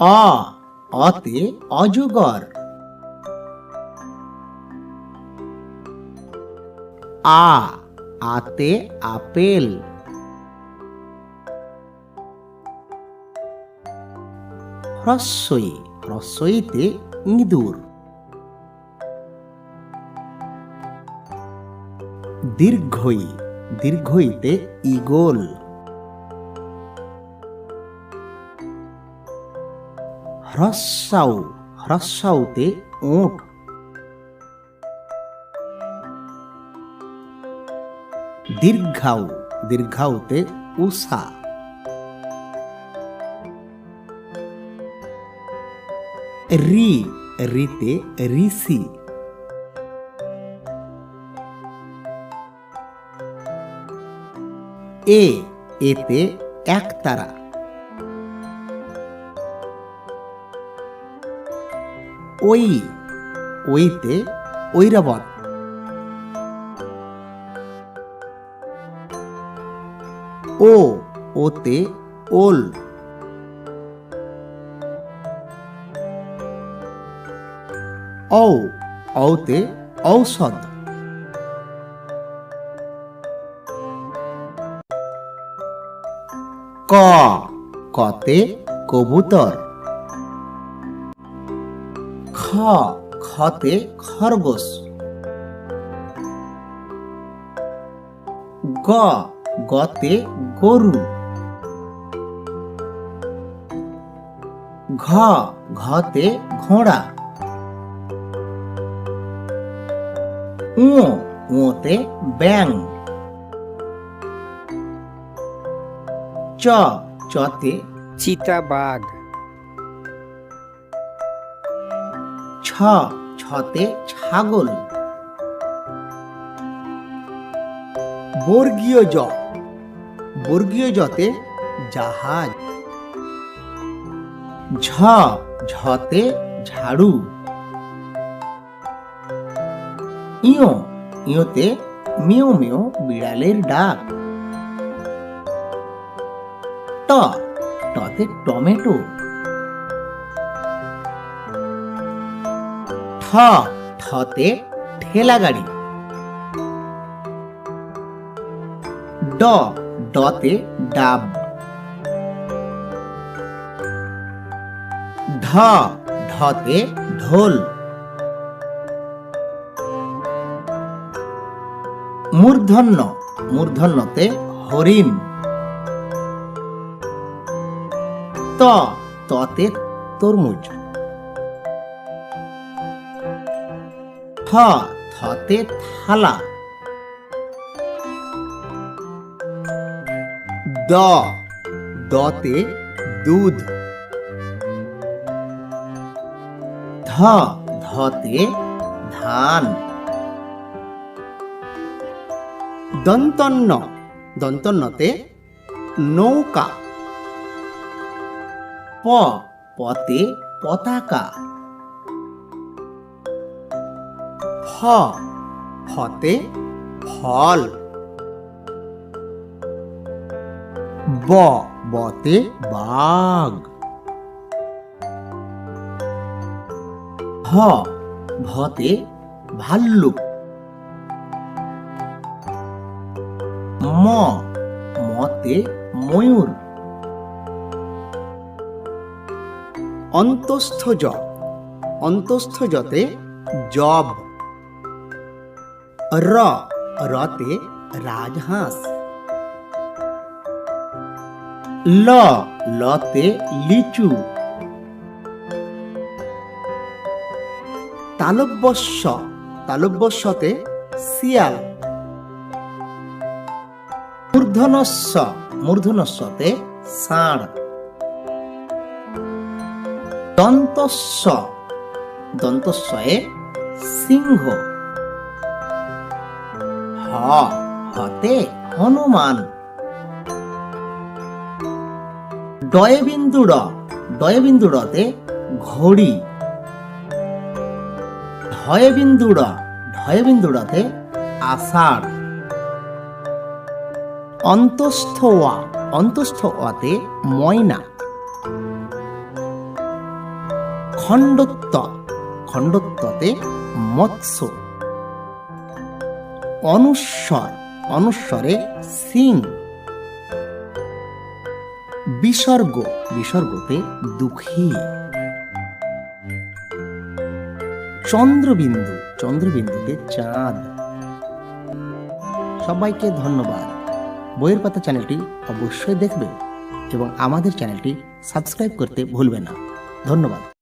অ অতে অজগর। আ আতে আপেল। হ্রস্বই হ্রস্বইতে ইঁদুর। দীর্ঘই দীর্ঘইতে ইগল হ্রস্বাউ হ্রস্বাউতে ওঁট দীর্ঘাউ দীর্ঘাউতে উষা। রি রিতে ঋষি। এ এতে একতারা। ওই ওইতে ঐরাবত। ও ওতে ওল। ঔ ঔতে ঔষধ। ক কতে কবুতর। খতে খরগোশ। গ গতে গরু। ঘ ঘতে ঘোড়া। উ উতে ব্যাং চ চতে চিতাবাঘ। ছতে ছাগল। বর্গীয় জ, বর্গীয় জতে জাহাজ। ঝ, ঝতে ঝাড়ু। ইয়, ইয়তে মিও মিও বিড়ালের ডাক। ট টতে টমেটো। ঠতে ঠেলা গাড়ি। ড, ডতে ডাব। ঢ ঢতে ঢোল। মূর্ধন্য, মূর্ধন্যতে হরিণ। ত, ততে তরমুজ। থ, থতে থালা। দ, দতে দুধ। ধ, ধতে ধান। দন্তন্য দন্তন্যতে নৌকা। প, পতে পতাকা। ফ ফতে ফল। ব, বতে বাঘ ভ ভতে ভাল্লুক। ম, মতে ময়ূর। অন্তস্থ জ, অন্তস্থ জতে জব। র, রতে রাজহাঁস। ল, লতে লিচু। তালব্যস্য, তালব্যস্যতে শিয়াল। মূর্ধনস্য মূর্ধনস্যতে ষাঁড়। দন্তস্য দন্তস্বয়ে সিংহ। হতে হনুমান। ডয়বিন্দুড় ডয়বিন্দুড়তে ঘড়ি। ঢয়বিন্দুড় ঢয়বিন্দুড়তে আষাঢ়। অন্তস্থ ওয়া অন্তস্থ ওয়াতে ময়না। খণ্ডত্ব, খণ্ডত্বতে মৎস্য। অনুস্বর, অনুস্বরে সিং। বিসর্গ, বিসর্গতে দুঃখী। চন্দ্রবিন্দু, চন্দ্রবিন্দুতে চাঁদ। সবাইকে ধন্যবাদ। বইয়ের পাতা চ্যানেলটি অবশ্যই দেখবে এবং আমাদের চ্যানেলটি সাবস্ক্রাইব করতে ভুলবে না। ধন্যবাদ।